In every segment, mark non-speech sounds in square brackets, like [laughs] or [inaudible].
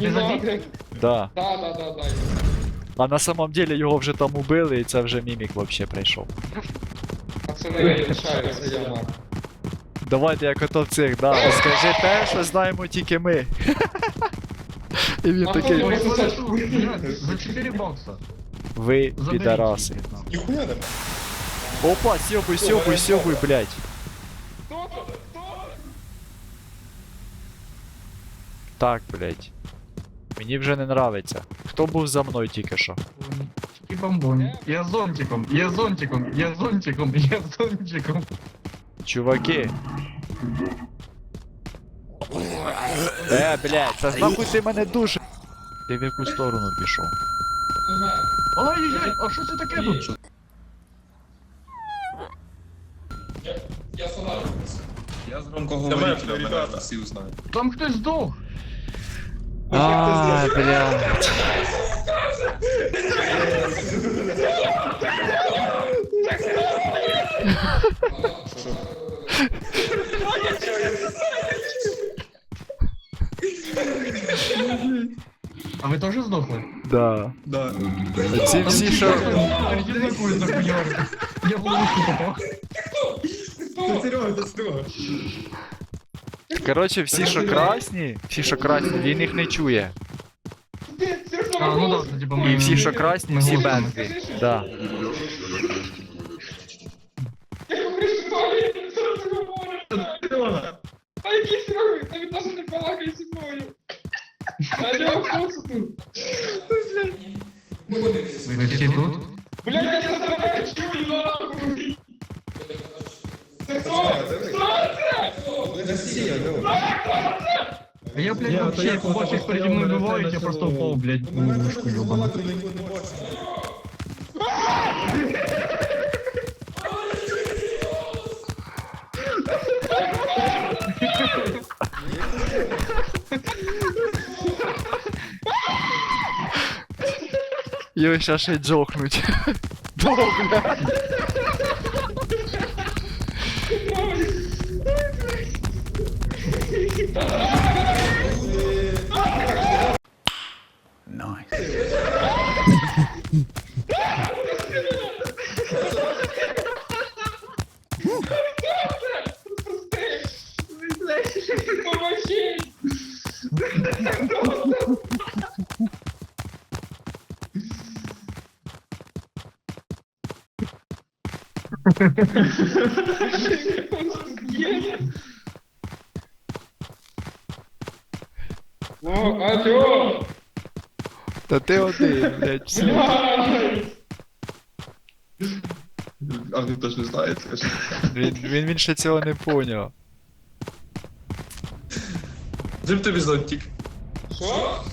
Не ти надо. забіг? Да. Да, да, да, да. А на самом деле його вже там убили, і це вже мімік вообще прийшов. Пацани, лишаються, я мав. Давайте як ото в цих, да. Скажи те, що знаємо тільки ми. [laughs] І він Нахуй такий. ви Ой, це ой, ой, блядь, За 4 бакса. Ви Заберіть підараси. їх, нахуй. Ніхуя нема. Опа, сьобуй, сьобуй, сьобуй, блядь. Хто тут? Хто? Так, блядь. Мені вже не нравиться. Хто був за мною тільки що? І. Я зонтиком, я зонтиком, я зонтиком, я зонтиком. Чуваки. Е, блядь, та нахуй ти мене дуже. Ти в яку сторону пішов? Ай-яй-яй, а що це таке тут? Я з громкоговорителя, мене всі узнають. Там хтось здох. А, [laughs] блядь. А ви теж здохли? Да. Да. Ці всі, що. Я в ловушку попав. Це Серега, це Серега. Коротше, всі, що красні, всі, що красні, він їх не чує. А, ну да, типа ми... І всі, що красні, всі голосом. Да. А який Серега? Та він навіть не балакає зі мною. Алло, хто це тут? Ви всі тут? подожди, я говорю. А я, блядь, я, вообще, я просто их переді мною бувають, я просто впав, блядь, у мушку, ёбану. Йо, сейчас ще джохнуть. Бо, блядь. Ну, алло! Та ти один, блядь, все. Блядь! А ви теж не знаєте? Він, він, він ще цього не поняв. Зим тобі зонтик. Що?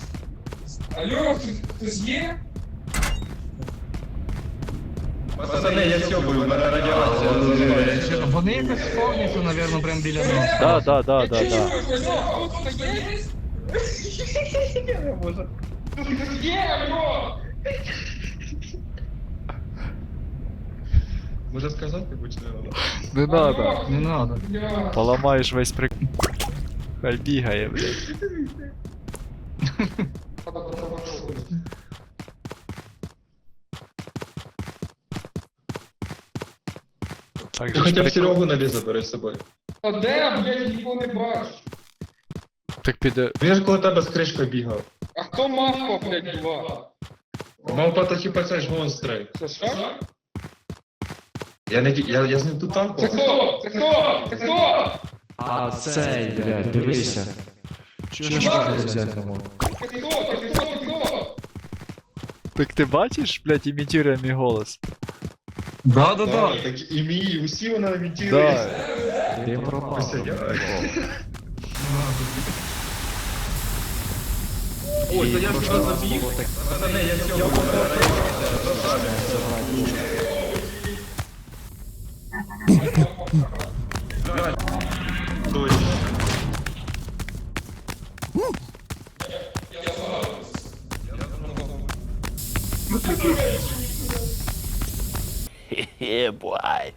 Алло, хтось є? Пацани, я сьобую, в мене радіація. Вони якось спавняться, наверное, прям біля нас. Да, да, да, да, Я да. хтось є? Хтось є? Хтось! Може сказати, будь не надо. Не надо. Не надо. Бля. Поламаєш весь прик. Хай бігає, блядь. [laughs] Так Ти же ж хоча б прик... Серегу на ліс забери з собою. Та де, блядь, нікого не бачу. Так піде. Він ж коло тебе з кришкою бігав. А хто мавка, блядь, була? Мав то хіба це ж монстри. Це що? Я не я, я з ним тут Це танкував. хто? Це хто? Це хто? А цей, блядь, дивися. Чого ж можна взяти Це хто? Це хто? Це хто? Так ти бачиш, блядь, імітує мій голос? Да, да, Так, так і мій, усі Да. імітує. Ти пропав. Ой, то я ж туди забіг. Пацани, я сьобую. Дощ. Yeah, boy.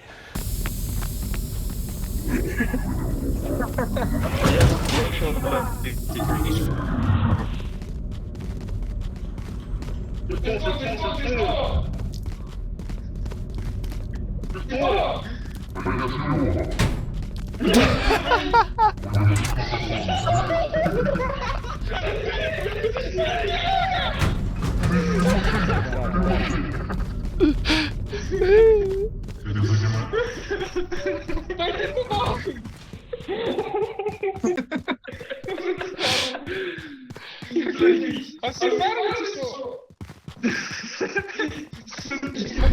А все мерли чи що?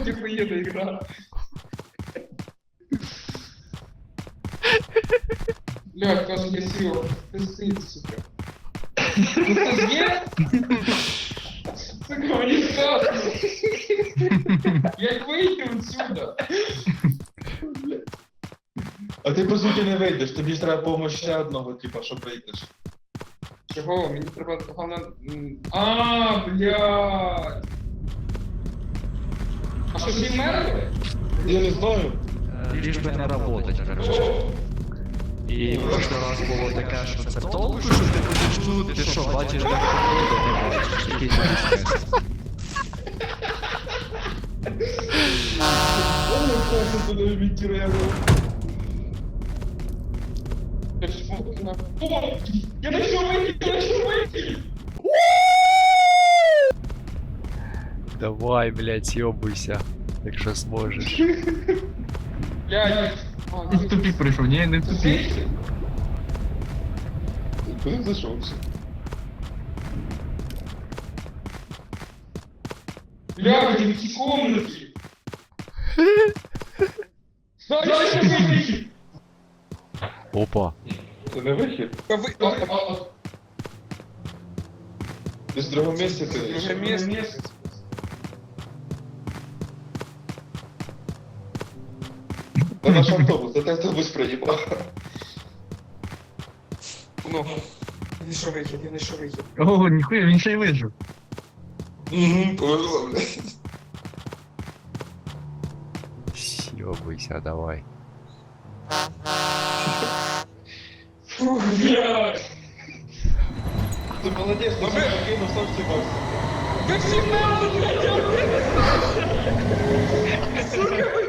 Ніхуєна ігра. Блядь, каже, я сіл. Ти сука. Ну це є? Сука, мені страшно. Як вийти отсюда? А ти по суті не вийдеш, тобі ж треба допомога ще одного, типа, щоб вийдеш. Чого? Мені треба головне... м, А, блядь. А що, всі мерли? Я не знаю. Лишь би не работать, короче. І прошлий раз було таке, що це толку, що ти будеш тут, ти що, бачиш, як ти [laughs] не бачиш, туди імітує. Я ж фу- на- О, Я знайшов вихід, я знайшов вихід! Давай, блядь, сьобуйся, якщо зможеш. Блядь. А, І в тупік прийшов, ні, не в Ти тупік. сидиш? Куди зайшовся? Блядь, в якій комнаті? [laughs] Дай ще вихід! Опа. Це не вихід? Та ви... а, а, а, Десь в другому місці ти. Друге місце. Це наш автобус, це ти автобус приїбав. Ну. Я знайшов вихід, я знайшов вихід. О, ніхуя, він ще й вижив. Угу, повезло, блядь. Сьобуйся, давай. Фух, блядь. Ти молодець, ти все покинув, сам всі мерли, блядь! я- Сука, ви